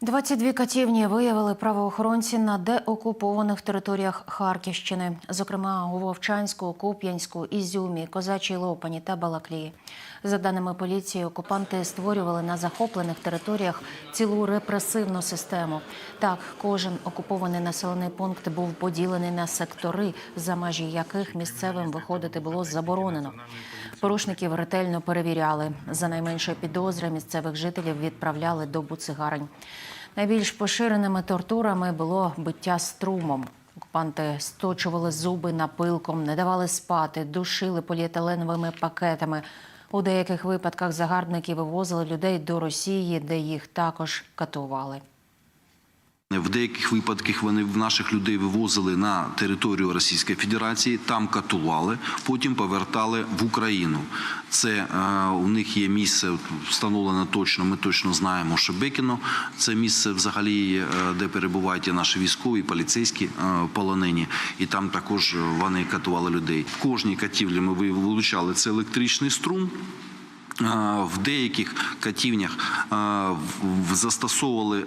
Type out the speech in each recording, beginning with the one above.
22 катівні виявили правоохоронці на деокупованих територіях Харківщини, зокрема у Вовчанську, Куп'янську, Ізюмі, Козачій Лопані та Балаклії. За даними поліції, окупанти створювали на захоплених територіях цілу репресивну систему. Так, кожен окупований населений пункт був поділений на сектори, за межі яких місцевим виходити було заборонено. Порушників ретельно перевіряли. За найменшої підозри місцевих жителів відправляли до буцигарень. Найбільш поширеними тортурами було биття струмом. Окупанти сточували зуби напилком, не давали спати, душили поліетиленовими пакетами. У деяких випадках загарбники вивозили людей до Росії, де їх також катували. В деяких випадках вони в наших людей вивозили на територію Російської Федерації, там катували, потім повертали в Україну. Це е, у них є місце встановлено точно. Ми точно знаємо, що Бекіно це місце, взагалі, е, де перебувають і наші військові, і поліцейські е, полонені, і там також вони катували людей. В кожній катівлі ми вилучали це електричний струм. В деяких катівнях застосовували,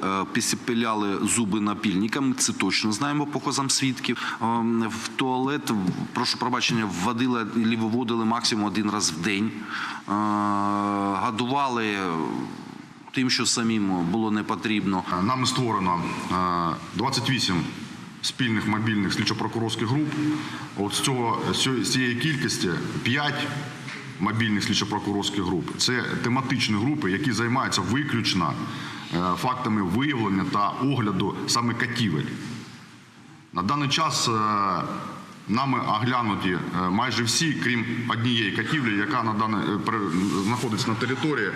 піляли зуби напільниками, це точно знаємо по козам свідків. В туалет, прошу пробачення, вводили або виводили максимум один раз в день. Годували тим, що самим було не потрібно. Нами створено е, 28 спільних мобільних слідчо-прокурорських груп. От з цього з цієї кількості 5 мобільних слідчо-прокурорських груп. Це тематичні групи, які займаються виключно е, фактами виявлення та огляду саме катівель. На даний час е, нами оглянуті е, майже всі, крім однієї катівлі, яка на дане, е, знаходиться на території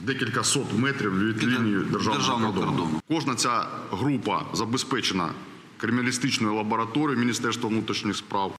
декілька сот метрів від лінії державного, державного кордону. кордону. Кожна ця група забезпечена криміналістичною лабораторією Міністерства внутрішніх справ.